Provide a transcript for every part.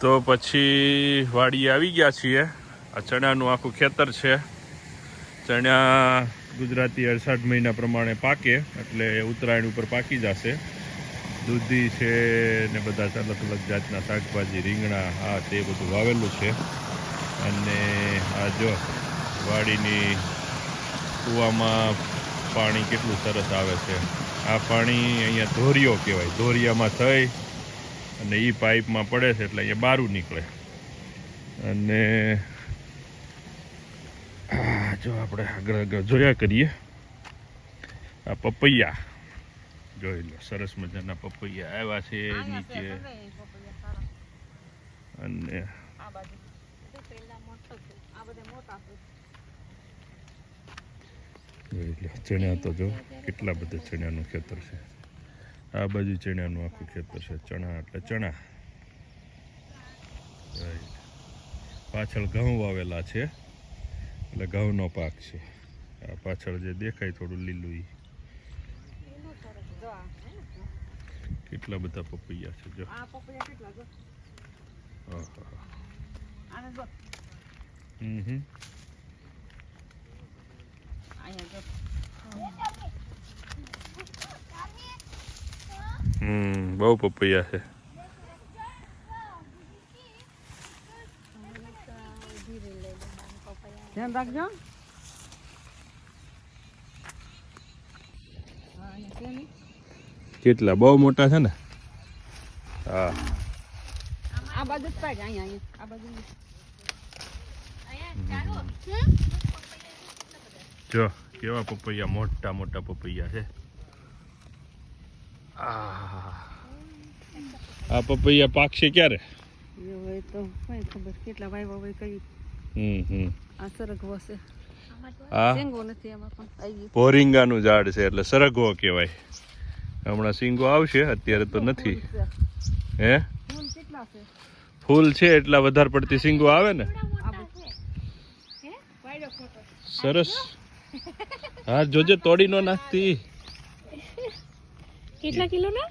તો પછી વાડી આવી ગયા છીએ. આ ચણાનું આખું ખેતર છે. ચણા ગુજરાતી અડસાઠ મહિના પ્રમાણે પાકે, એટલે ઉત્તરાયણ ઉપર પાકી જશે. દૂધી છે ને બધા અલગ અલગ જાતના શાકભાજી, રીંગણા, આ તે બધું વાવેલું છે. અને આ જો વાડીની કૂવામાં પાણી કેટલું સરસ આવે છે. આ પાણી અહીંયા ધોરિયો કહેવાય. ધોરિયામાં થઈ અને એ પાઇપમાં પડે છે એટલે અહીંયા બારું નીકળે. અને જો આપણે આગળ આગળ જોયા કરીએ. આ પપૈયા. જોઈ લો સરસ મજાના પપૈયા આવ્યા છે નીચે. અને જોઈ લો ચણ્યા તો જો કેટલા બધા ચણ્યાનું ખેતર છે. આ બાજુ ચણાનું આખું ખેતર છે ચણા એટલે ચણા. પાછળ ઘઉં વાવેલા છે એટલે ઘઉંનો પાક છે. આ પાછળ જે દેખાય થોડું લીલું કેટલા બધા પપૈયા છે જો. હા હા હમ હમ. બહુ પપૈયા છે. ધ્યાન રાખજો. કેટલા? બહુ મોટા છે ને? હા. આ બાજુ જ પાડ અહીંયા અહીંયા. આ બાજુ જો. કેવા પપૈયા મોટા મોટા પપૈયા છે. આહ. આ પપૈયા પાકશે ક્યારે? એ તો કઈ ખબર કેટલા વાયવા હોય કઈ. હમ હમ. આ સરગવો છે. આ નથી એમાં પણ આવી ભોરિંગાનું ઝાડ છે એટલે સરગવો કહેવાય. હમણાં સિંગો આવશે અત્યારે તો નથી. હે? ફૂલ છે? એટલા વધારે પડતી સિંગો આવે ને? સરસ. હા જોજે તોડી નો નાખતી. કેટલા કિલો ના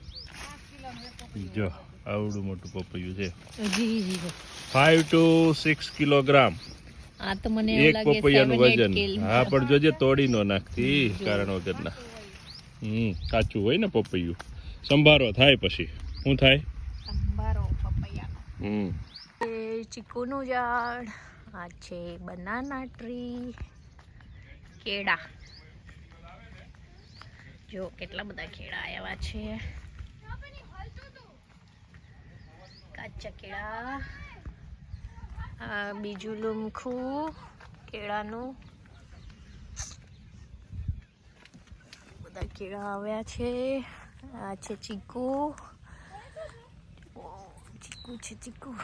જો આવડું મોટું પપૈયું છે. જી જી ફાઈવ ટુ સિક્સ કિલોગ્રામ આ તો મને એક પપૈયાનું વજન. હા પણ જોજે તોડી નો નાખતી કારણ વગરના. હમ કાચું હોય ને પપૈયું. સંભારો થાય પછી. શું થાય? સંભારો પપૈયાનો. હમ. ચીકુનું ઝાડ આ છે બનાના ટ્રી કેળા. જો કેટલા બધા કેળા આવ્યા છે. કાચા કેળા. આ બીજું લુમખું, કેળાનું. બધા કેળા આવ્યા છે. આ છે ચીકુ. ચીકુ છે, ચીકુ.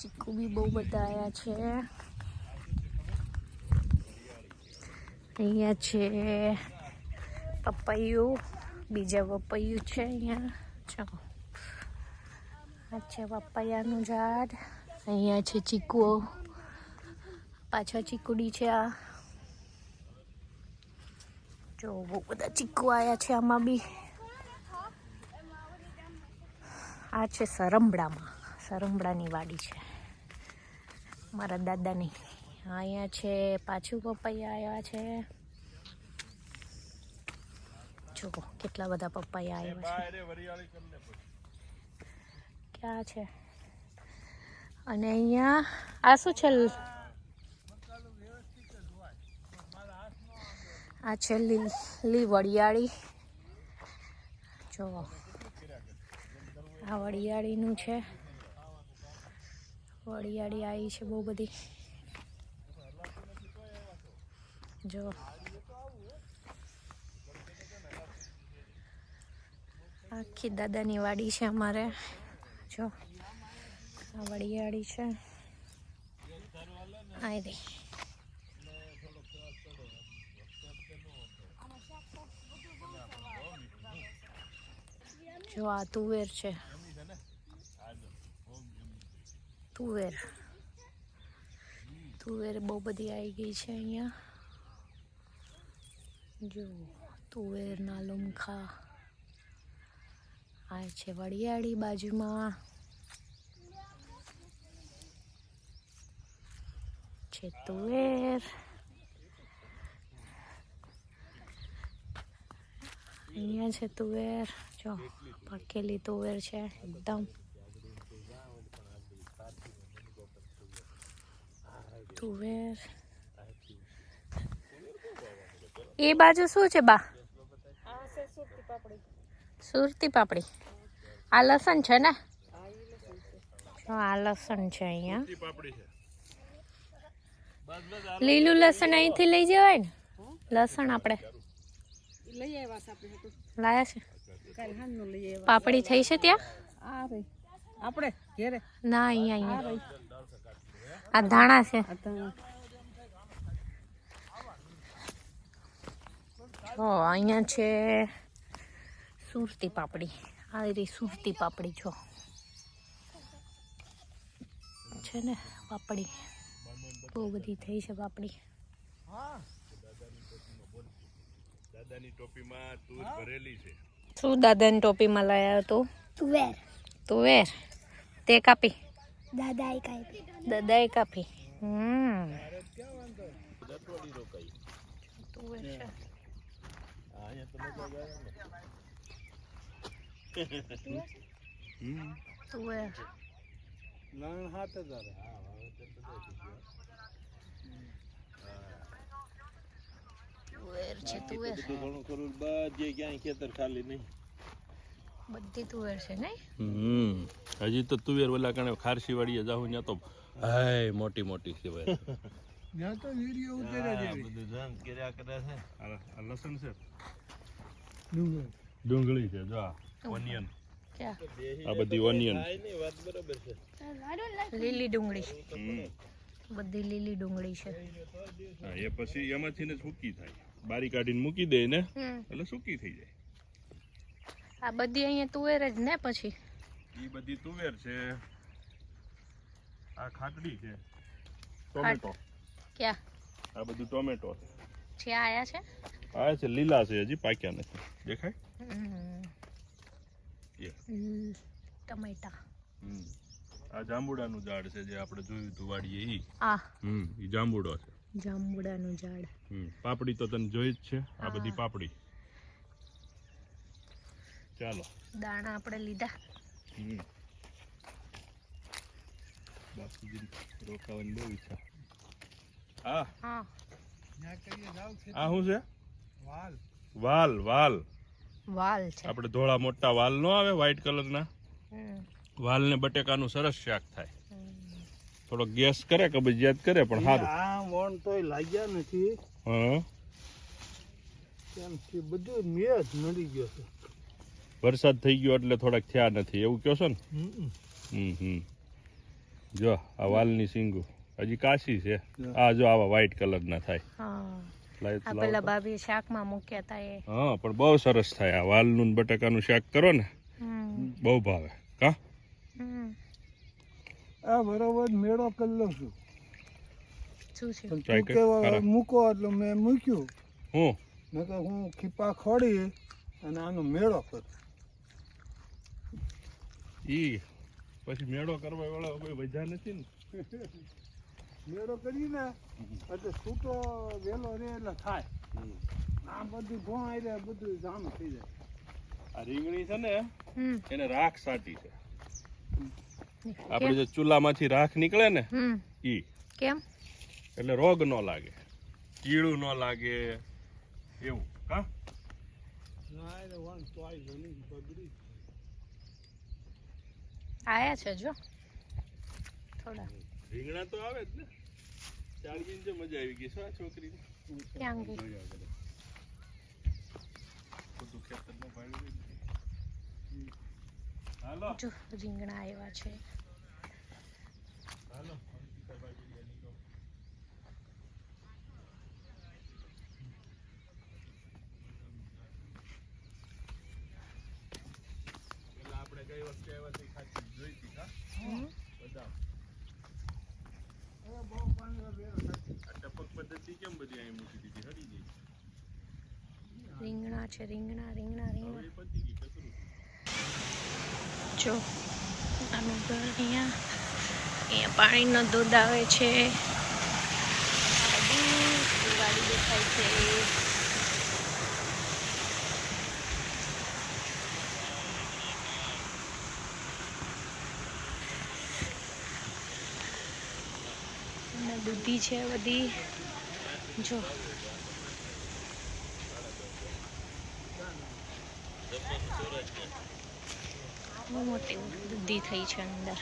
ચીકુ બી બહુ બધા આવ્યા છે. અહીંયા છે પપૈયું. બીજા પપૈયું છે અહીંયા. જો આ છે પપૈયાનું ઝાડ. અહીંયા છે ચીકુઓ. પાછળ ચીકુડી છે આ. જો, બહુ બધા ચીકુ આવ્યા છે આમાં બી. આ છે સરંબડામાં સરંબડાની વાડી છે. મારા દાદાની. અહીંયા છે પાછું પપૈયા આવ્યા છે. જો કેટલા બધા પપ્પાએ આવ્યા છે? ક્યાં છે? અને અહીંયા આ શું છે? આ છે લીલી વડિયાળી જો આ વડિયાળીનું છે. વડિયાળી આવી છે બહુ બધી. જો આખી દાદાની વાડી છે અમારે. જો, આ વડિયાળી છે. આઈ રહી જો, આ તુવેર છે. તુવેર. તુવેર બહુ બધી આવી ગઈ છે અહીંયા. જો, તુવેરના લુમખા. આ છે વડિયાળી બાજુમાં. છે તુવેર. અહીંયા છે તુવેર. જો, પાકેલી તુવેર છે, એકદમ. તુવેર. એ બાજુ શું છે બા? સુરતી પાપડી. આ લસણ છે ને? આ લસણ છે અહીંયા. લીલું લસણ અહીંથી લઈ જવાય ને? લસણ આપણે. ઈ છે લાયા છે? પાપડી થઈ છે ત્યાં? આપણે? ઘેરે? ના અહીંયા અહીંયા. આ ધાણા છે. આ અહીંયા છે સુરતી પાપડી. આ રહી સુરતી પાપડી જો. છે ને પાપડી. બહુ બધી થઈ છે પાપડી. દાદાની ટોપીમાં તું ભરેલી છે શું દાદાની ટોપીમાં લાયા તું તુવેર. તુવેર. તે કાપી? દાદાએ કાપી. દાદાએ કાપી. હમ. તુવેર છે. હજી તો તુવેર ઓલા કણે ખારસી વાળી જાઉં ત્યાં તો હાય મોટી મોટી સિવાય ભાઈ હા, બધું જંગ કર્યા કરે છે ડુંગળી છે જો ઓનિયન આ બધી ઓનિયન થાય નહીં વાત બરોબર છે લીલી ડુંગળી. બધી લીલી ડુંગળી છે. હા, એ પછી એમાંથી ને સૂકી થાય. બારી કાઢીને મૂકી દે ને એટલે સૂકી થઈ જાય. આ બધી અહીંયા તુવેર જ ને પછી? એ બધી તુવેર છે. આ ખાટડી છે. ટોમેટો. ક્યાં? આ બધું ટોમેટો છે. છે આયા છે? આ છે લીલા છે હજી પાક્યા નથી. દેખાય? ટમેટા. આ જાંબુડાનું ઝાડ છે જે આપણે જોયું હતું વાડીએ ઈ. આ. હમ ઈ જાંબુડો છે. જાંબુડાનું ઝાડ. હમ પાપડી તો તને જોઈ જ છે આ બધી પાપડી. ચાલો. દાણા આપણે લીધા. હમ. બાપુજી રોકાવાની બહુ ઈચ્છા. હા. હા. આ શું છે? વાલ. વાલ વાલ. છે. આપણે ધોળા મોટા વાલ નો આવે વ્હાઈટ કલરના. વાલ ને બટેકાનું સરસ શાક થાય. થોડો ગેસ કરે કબજિયાત કરે પણ સારું આ વણ તો લાગ્યા નથી. હા. કેમ કે બધું મેં જ મળી ગયો છે. વરસાદ થઈ ગયો એટલે થોડાક થયા નથી. એવું કહો છો ને? હમ. જો આ વાલની સિંગુ હજી કાશી છે. આ જો આવા વ્હાઈટ કલરના થાય. આ પેલા ભાભી શાકમાં મૂક્યા હતા એ. હા પણ બહુ સરસ થાય આ વાલનું ને બટાકાનું શાક કરો ને બહુ ભાવે. કા. આ બરોબર મેળો કરી લઉં છું. શું છે? તું કેવા મૂકો એટલે મેં મૂક્યું. હું? નકર હું ખીપા ખોડી અને આનો મેળો કરું. ઈ પછી મેળો કરવા વાળો કોઈ વજા નથી ને? મેળો કરીને એટલે છૂટો વેલો રે એટલે થાય. આ બધું ભોંય રે બધું જામ થઈ જાય. આ રીંગણી છે ને એને રાખ સાટી છે. આપણે? જે ચૂલામાંથી રાખ નીકળે ને ઈ. કેમ? એટલે રોગ ન લાગે. કીડું ન લાગે. એવું હા? આયા છે જો. થોડા. રીંગણા તો આવે જ ને. ચાળીને જો મજા આવી ગઈ શું આ છોકરીને. ક્યાં ગઈ ખોટું ખેતરમાં પાડ્યું હાલો. જો રીંગણા આવ્યા છે. હાલો. આપણે કઈ વસ્તુ આવ્યા હતી ખાધી જોઈ હતી બધા આ ટપક પદ્ધતિ કેમ બધી અહીં મૂકી દીધી હરી ગઈ રીંગણા છે રીંગણા રીંગણા રીંગણા. જો આનું ઘર અહીંયા અહીંયા પાણીનો ધોધ આવે છે. બધી દેખાય છે. દૂધી છે બધી. જો. બહુ મોટી વૃદ્ધિ થઈ છે અંદર.